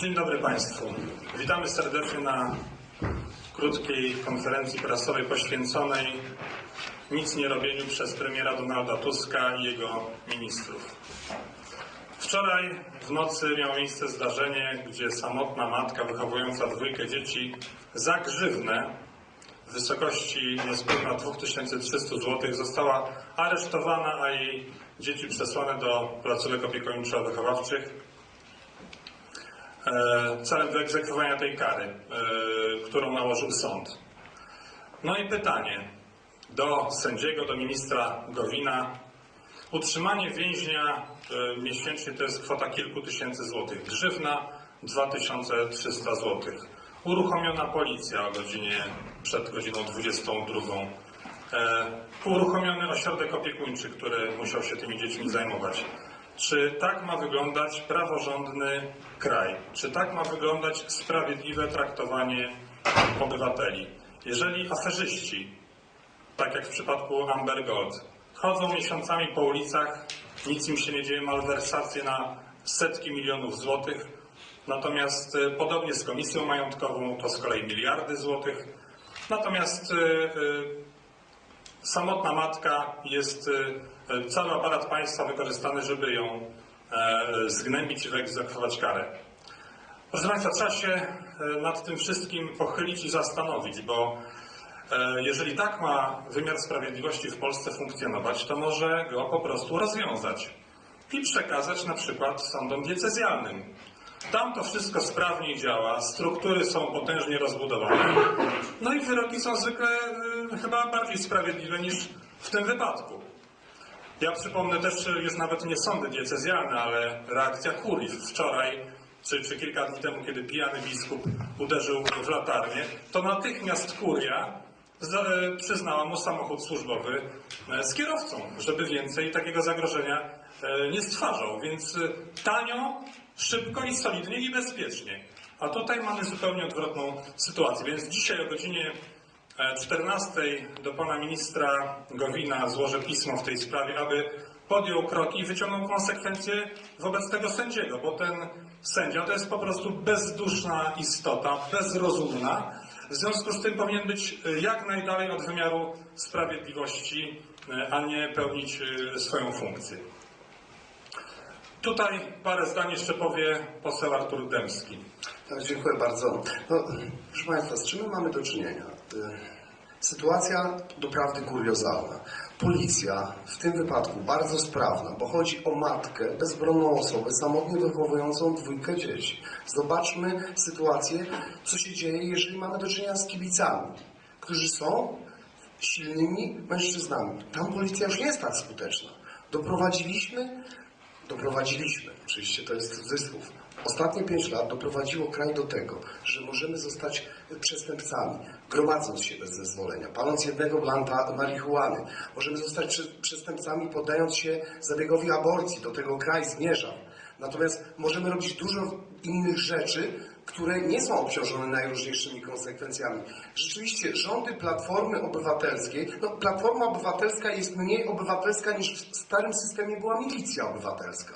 Dzień dobry Państwu. Witamy serdecznie na krótkiej konferencji prasowej poświęconej nic nie robieniu przez premiera Donalda Tuska i jego ministrów. Wczoraj w nocy miało miejsce zdarzenie, gdzie samotna matka wychowująca dwójkę dzieci za grzywnę w wysokości niespełna 2300 zł została aresztowana, a jej dzieci przesłane do placówek opiekuńczo-wychowawczych celem wyegzekwowania tej kary, e, którą nałożył sąd. No i pytanie do sędziego, do ministra Gowina. Utrzymanie więźnia e, miesięcznie to jest kwota kilku tysięcy złotych. Grzywna 2300 złotych. Uruchomiona policja o godzinie przed godziną 22. E, uruchomiony ośrodek opiekuńczy, który musiał się tymi dziećmi zajmować. Czy tak ma wyglądać praworządny kraj? Czy tak ma wyglądać sprawiedliwe traktowanie obywateli? Jeżeli aferzyści, tak jak w przypadku Amber Gold, chodzą miesiącami po ulicach, nic im się nie dzieje, malwersacje na setki milionów złotych, natomiast e, podobnie z komisją majątkową to z kolei miliardy złotych, natomiast e, e, samotna matka jest e, cały aparat państwa wykorzystany, żeby ją e, zgnębić i wyegzekwować karę. Proszę Państwa, trzeba się e, nad tym wszystkim pochylić i zastanowić, bo e, jeżeli tak ma wymiar sprawiedliwości w Polsce funkcjonować, to może go po prostu rozwiązać i przekazać na przykład sądom diecezjalnym. Tam to wszystko sprawnie działa, struktury są potężnie rozbudowane, no i wyroki są zwykle e, chyba bardziej sprawiedliwe niż w tym wypadku. Ja przypomnę też już nawet nie sądy diecezjalne, ale reakcja kurii wczoraj, czy, czy kilka dni temu, kiedy pijany biskup uderzył w latarnię, to natychmiast kuria e, przyznała mu samochód służbowy e, z kierowcą, żeby więcej takiego zagrożenia e, nie stwarzał. Więc tanio, szybko i solidnie i bezpiecznie. A tutaj mamy zupełnie odwrotną sytuację. Więc dzisiaj o godzinie 14 do pana ministra Gowina złożę pismo w tej sprawie, aby podjął kroki i wyciągnął konsekwencje wobec tego sędziego, bo ten sędzia to jest po prostu bezduszna istota, bezrozumna. W związku z tym powinien być e, jak najdalej od wymiaru sprawiedliwości, e, a nie pełnić e, swoją funkcję. Tutaj parę zdań jeszcze powie poseł Artur Dębski. Tak, dziękuję bardzo. No, proszę Państwa, z czym my mamy do czynienia? Y, Sytuacja doprawdy kuriozalna. Policja w tym wypadku bardzo sprawna, bo chodzi o matkę, bezbronną osobę, samotnie wychowującą dwójkę dzieci. Zobaczmy sytuację, co się dzieje, jeżeli mamy do czynienia z kibicami, którzy są silnymi mężczyznami. Tam policja już nie jest tak skuteczna. Doprowadziliśmy Doprowadziliśmy, oczywiście to jest cudzysłów. Ostatnie pięć lat doprowadziło kraj do tego, że możemy zostać przestępcami, gromadząc się bez zezwolenia, paląc jednego blanta marihuany. Możemy zostać prze- przestępcami, poddając się zabiegowi aborcji. Do tego kraj zmierza. Natomiast możemy robić dużo innych rzeczy, które nie są obciążone najróżniejszymi konsekwencjami. Rzeczywiście rządy Platformy Obywatelskiej, no Platforma Obywatelska jest mniej obywatelska niż w starym systemie była milicja obywatelska.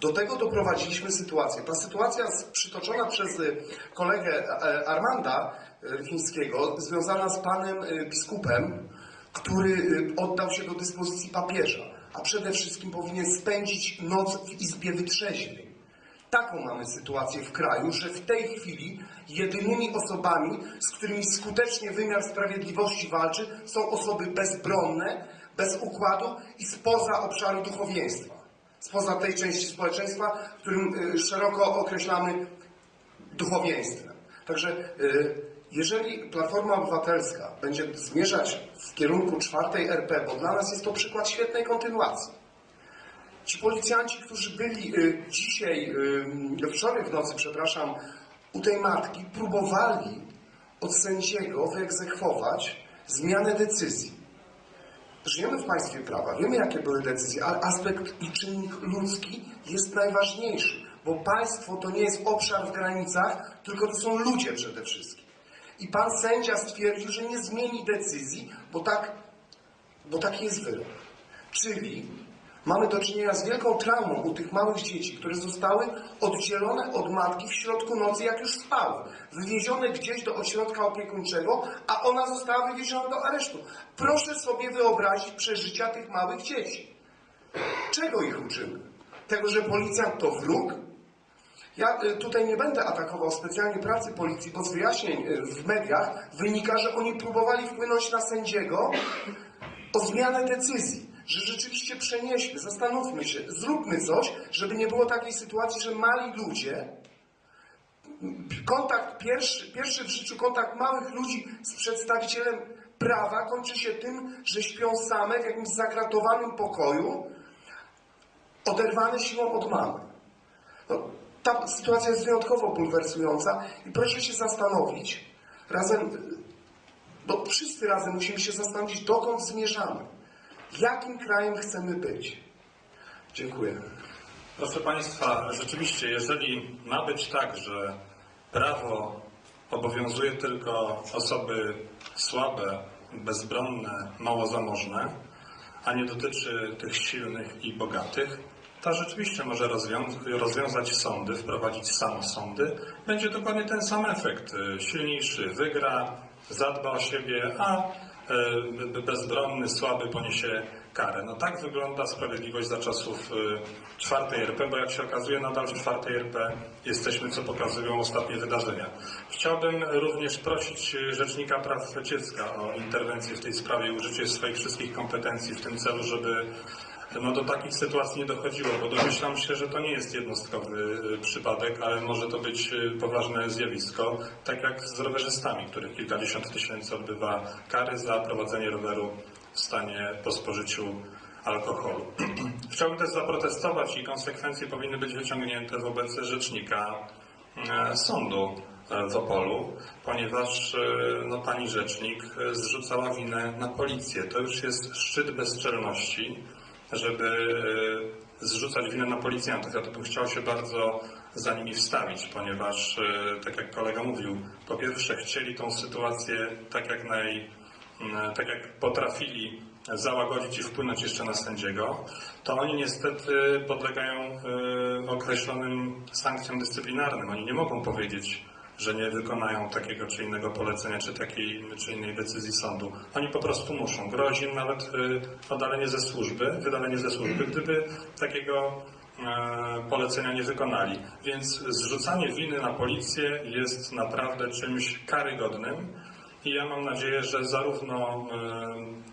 Do tego doprowadziliśmy sytuację. Ta sytuacja przytoczona przez kolegę e, Armanda Chińskiego, związana z panem y, biskupem, który y, oddał się do dyspozycji papieża, a przede wszystkim powinien spędzić noc w Izbie Wytrzeźwień. Taką mamy sytuację w kraju, że w tej chwili jedynymi osobami, z którymi skutecznie wymiar sprawiedliwości walczy, są osoby bezbronne, bez układu i spoza obszaru duchowieństwa. Spoza tej części społeczeństwa, którym y, szeroko określamy duchowieństwem. Także y, jeżeli Platforma Obywatelska będzie zmierzać w kierunku czwartej RP, bo dla nas jest to przykład świetnej kontynuacji, Ci policjanci, którzy byli y, dzisiaj, y, wczoraj w nocy, przepraszam, u tej matki, próbowali od sędziego wyegzekwować zmianę decyzji. Żyjemy w państwie prawa, wiemy jakie były decyzje, ale aspekt i czynnik ludzki jest najważniejszy, bo państwo to nie jest obszar w granicach, tylko to są ludzie przede wszystkim. I pan sędzia stwierdził, że nie zmieni decyzji, bo tak bo taki jest wyrok. Czyli Mamy do czynienia z wielką traumą u tych małych dzieci, które zostały oddzielone od matki w środku nocy, jak już spały. Wywiezione gdzieś do ośrodka opiekuńczego, a ona została wywieziona do aresztu. Proszę sobie wyobrazić przeżycia tych małych dzieci. Czego ich uczymy? Tego, że policjant to wróg? Ja y, tutaj nie będę atakował specjalnie pracy policji, bo z wyjaśnień y, w mediach wynika, że oni próbowali wpłynąć na sędziego o zmianę decyzji, że rzeczywiście przenieśmy, zastanówmy się, zróbmy coś, żeby nie było takiej sytuacji, że mali ludzie, kontakt pierwszy, pierwszy w życiu kontakt małych ludzi z przedstawicielem prawa kończy się tym, że śpią same w jakimś zakratowanym pokoju, oderwane siłą od mamy. No, ta sytuacja jest wyjątkowo bulwersująca i proszę się zastanowić, razem, bo wszyscy razem musimy się zastanowić, dokąd zmierzamy. Jakim krajem chcemy być? Dziękuję. Proszę Państwa, rzeczywiście, jeżeli ma być tak, że prawo obowiązuje tylko osoby słabe, bezbronne, mało zamożne, a nie dotyczy tych silnych i bogatych, to rzeczywiście może rozwią- rozwiązać sądy, wprowadzić samosądy. Będzie dokładnie ten sam efekt. Silniejszy wygra, zadba o siebie, a e, bezbronny, słaby poniesie karę. No tak wygląda sprawiedliwość za czasów e, czwartej RP, bo jak się okazuje nadal w czwartej RP jesteśmy, co pokazują ostatnie wydarzenia. Chciałbym również prosić e, Rzecznika Praw Dziecka o interwencję w tej sprawie użycie swoich wszystkich kompetencji w tym celu, żeby no do takich sytuacji nie dochodziło, bo domyślam się, że to nie jest jednostkowy y, przypadek, ale może to być y, poważne zjawisko, tak jak z rowerzystami, których kilkadziesiąt tysięcy odbywa kary za prowadzenie roweru w stanie po spożyciu alkoholu. Chciałbym też zaprotestować i konsekwencje powinny być wyciągnięte wobec rzecznika e, sądu w Opolu, ponieważ no, pani rzecznik zrzucała winę na policję. To już jest szczyt bezczelności, żeby e, zrzucać winę na policjantów. Ja to bym chciał się bardzo za nimi wstawić, ponieważ, e, tak jak kolega mówił, po pierwsze chcieli tą sytuację tak jak naj, tak jak potrafili załagodzić i wpłynąć jeszcze na sędziego, to oni niestety podlegają e, określonym sankcjom dyscyplinarnym. Oni nie mogą powiedzieć, że nie wykonają takiego czy innego polecenia, czy takiej czy innej decyzji sądu. Oni po prostu muszą. Grozi im nawet e, oddalenie ze służby, wydalenie ze służby, gdyby takiego e, polecenia nie wykonali. Więc zrzucanie winy na policję jest naprawdę czymś karygodnym i ja mam nadzieję, że zarówno e,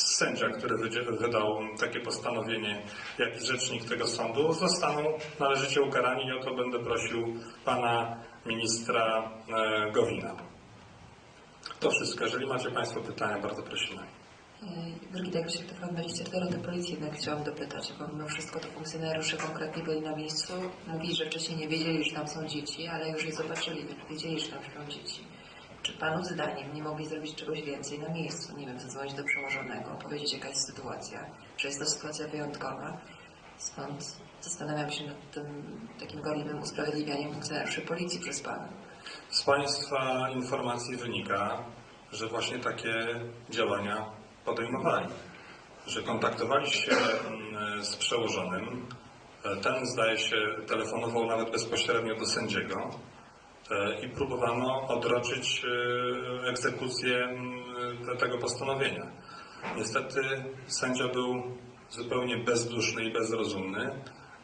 sędzia, który wydał takie postanowienie, jak i rzecznik tego sądu zostaną należycie ukarani i o to będę prosił pana ministra e, Gowina. To wszystko. Jeżeli macie państwo pytania, bardzo prosimy. Brigida, jak się TVN 24 do policji jednak chciałam dopytać, bo mimo wszystko to funkcjonariusze konkretnie byli na miejscu, mówili, że wcześniej nie wiedzieli, że tam są dzieci, ale już je zobaczyli, wiedzieli, że tam śpią dzieci. Czy Panów zdaniem nie mogli zrobić czegoś więcej na miejscu? Nie wiem, zadzwonić do przełożonego, powiedzieć jaka jest sytuacja, że jest to sytuacja wyjątkowa. Stąd zastanawiam się nad tym takim gorliwym usprawiedliwianiem funkcjonariuszy policji przez Pana. Z państwa informacji wynika, że właśnie takie działania podejmowali. Że kontaktowali się mm, z przełożonym. Ten, zdaje się, telefonował nawet bezpośrednio do sędziego e, i próbowano odroczyć e, egzekucję mm, te- tego postanowienia. Niestety sędzia był zupełnie bezduszny i bezrozumny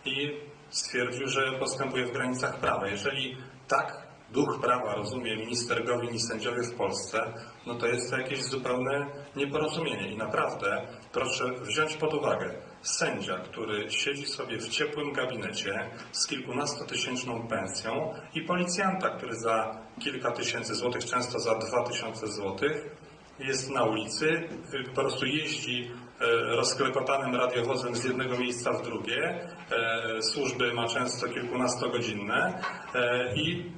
i stwierdził, że postępuje w granicach prawa. Jeżeli tak duch prawa rozumie minister Gowin i sędziowie w Polsce, no to jest to jakieś zupełne nieporozumienie. I naprawdę proszę wziąć pod uwagę, sędzia, który siedzi sobie w ciepłym gabinecie z kilkunastotysięczną pensją i policjanta, który za kilka tysięcy złotych, często za dwa tysiące złotych, jest na ulicy, po prostu jeździ e, rozklekotanym radiowozem z jednego miejsca w drugie. E, Służby ma często kilkunastogodzinne e, i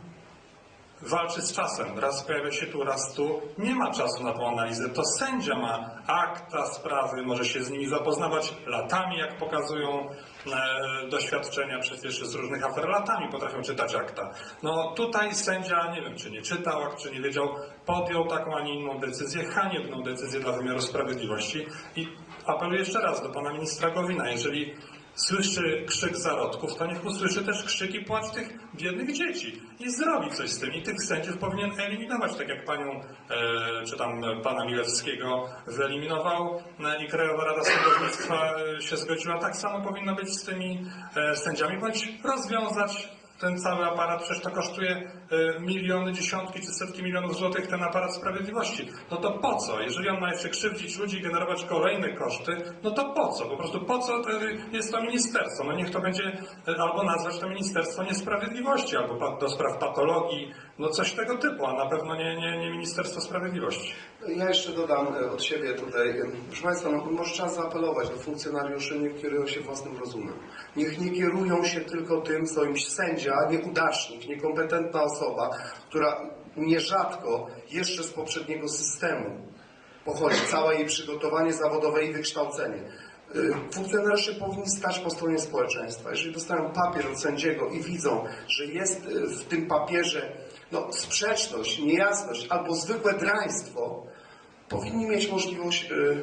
walczy z czasem. Raz pojawia się tu, raz tu. Nie ma czasu na tą analizę. To sędzia ma akta sprawy, może się z nimi zapoznawać latami, jak pokazują e, doświadczenia przecież z różnych afer. Latami potrafią czytać akta. No tutaj sędzia, nie wiem, czy nie czytał czy nie wiedział, podjął taką, a nie inną decyzję, haniebną decyzję dla wymiaru sprawiedliwości i apeluję jeszcze raz do pana ministra Gowina, jeżeli słyszy krzyk zarodków, to niech usłyszy też krzyk i płacz tych biednych dzieci i zrobi coś z tym. I tych sędziów powinien eliminować, tak jak panią, e, czy tam pana Milewskiego wyeliminował e, i Krajowa Rada Sądownictwa e, się zgodziła. Tak samo powinno być z tymi e, sędziami, bądź rozwiązać ten cały aparat, przecież to kosztuje e, miliony, dziesiątki czy setki milionów złotych ten aparat sprawiedliwości. No to po co? Jeżeli on ma jeszcze krzywdzić ludzi i generować kolejne koszty, no to po co? Po prostu po co jest to ministerstwo? No niech to będzie e, albo nazwać to Ministerstwo Niesprawiedliwości, albo do spraw patologii, no coś tego typu, a na pewno nie, nie, nie Ministerstwo Sprawiedliwości. Ja jeszcze dodam e, od siebie tutaj, e, proszę Państwa, no, może trzeba zaapelować do funkcjonariuszy, niech kierują się własnym rozumem. Niech nie kierują się tylko tym, co im sędzia, nieudacznik, niekompetentna osoba, która nierzadko jeszcze z poprzedniego systemu pochodzi, całe jej przygotowanie zawodowe i wykształcenie. Y, Funkcjonariusze powinni stać po stronie społeczeństwa. Jeżeli dostają papier od sędziego i widzą, że jest y, w tym papierze no, sprzeczność, niejasność albo zwykłe draństwo, powinni mieć możliwość y,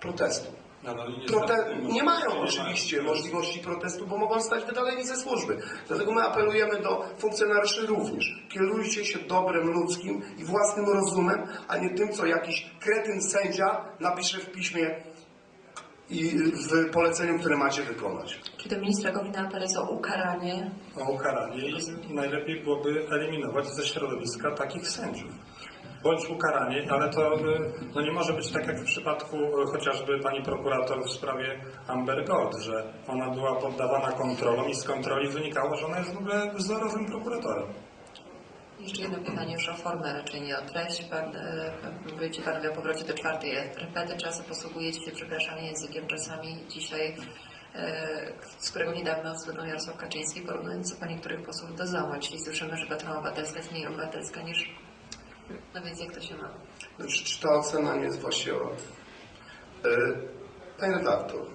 protestu. Niestety- Prote nie mają oczywiście możliwości protestu, bo mogą zostać wydaleni ze służby. Dlatego my apelujemy do funkcjonariuszy również. Kierujcie się dobrem ludzkim i własnym rozumem, a nie tym, co jakiś kretyn sędzia napisze w piśmie i w poleceniu, które macie wykonać. Czy do ministra Gowina apel jest o ukaranie? o ukaranie i najlepiej byłoby eliminować ze środowiska takich sędziów. Bądź ukaranie, ale to y, no nie może być tak jak w przypadku y, chociażby pani prokurator w sprawie Amber Gold, że ona była poddawana kontrolom i z kontroli wynikało, że ona jest w ogóle wzorowym prokuratorem. Jeszcze jedno pytanie już o formę, raczej nie o treść. Pan, e, mówicie o powrocie do czwartej RPD. Czasem posługujecie się, przepraszam, językiem czasami dzisiaj, z którego niedawno zgodną Jarosław Kaczyński, porównując po niektórych posłów do ZOMO, czyli słyszymy, że Platforma Obywatelska jest mniej obywatelska niż... No więc jak to się ma? Czy, czy ta ocena nie jest właściwa? Yy, Panie redaktor,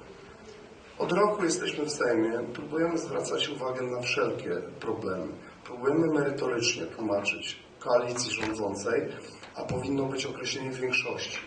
od roku jesteśmy w Sejmie, próbujemy zwracać uwagę na wszelkie problemy. Próbujemy merytorycznie tłumaczyć koalicji rządzącej, a powinno być określenie większości.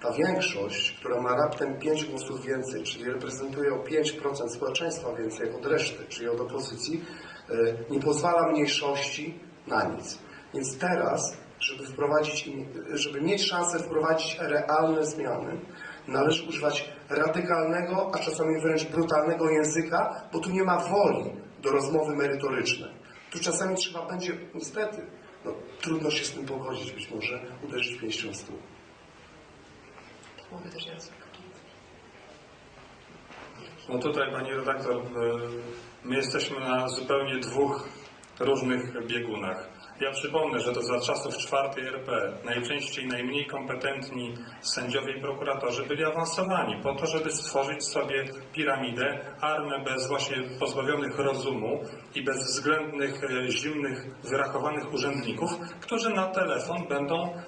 Ta większość, która ma raptem 5 głosów więcej, czyli reprezentuje o 5% społeczeństwa więcej od reszty, czyli od opozycji, yy, nie pozwala mniejszości na nic. Więc teraz, żeby wprowadzić, żeby mieć szansę wprowadzić realne zmiany, należy używać radykalnego, a czasami wręcz brutalnego języka, bo tu nie ma woli do rozmowy merytorycznej. Tu czasami trzeba będzie, niestety, no, trudno się z tym pogodzić, być może uderzyć pięścią w stół. Mówię też. No tutaj pani redaktor, my jesteśmy na zupełnie dwóch różnych biegunach. Ja przypomnę, że to za czasów czwartej RP najczęściej najmniej kompetentni sędziowie i prokuratorzy byli awansowani po to, żeby stworzyć sobie piramidę, armę bez właśnie pozbawionych rozumu i bezwzględnych, e, zimnych, wyrachowanych urzędników, którzy na telefon będą e,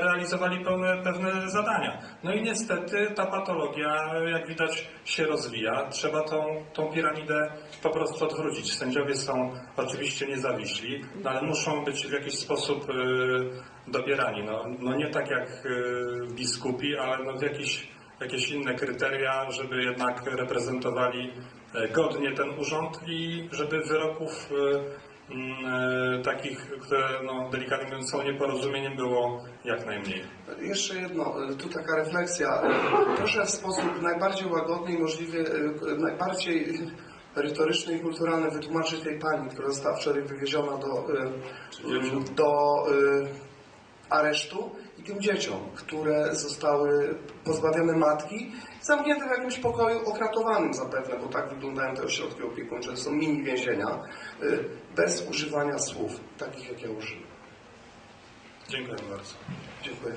realizowali pełne, pewne zadania. No i niestety ta patologia, jak widać, się rozwija. Trzeba tą, tą piramidę po prostu odwrócić. Sędziowie są oczywiście niezawiśli, no ale muszą być w jakiś sposób e, dobierani. No, no nie tak jak biskupi, ale no w jakiś, jakieś inne kryteria, żeby jednak reprezentowali godnie ten urząd i żeby wyroków e, e, takich, które no, delikatnie mówiąc są nieporozumieniem było jak najmniej. Jeszcze jedno, tu taka refleksja. Proszę w sposób najbardziej łagodny i możliwie y, najbardziej merytoryczny i kulturalny wytłumaczyć tej pani, która została wczoraj wywieziona do, do aresztu tym dzieciom, które zostały pozbawione matki, zamknięte w jakimś pokoju okratowanym zapewne, bo tak wyglądają te ośrodki opiekuńcze, to są mini więzienia, y, bez używania słów, takich jak ja użyłem. Dziękuję bardzo. Dziękuję.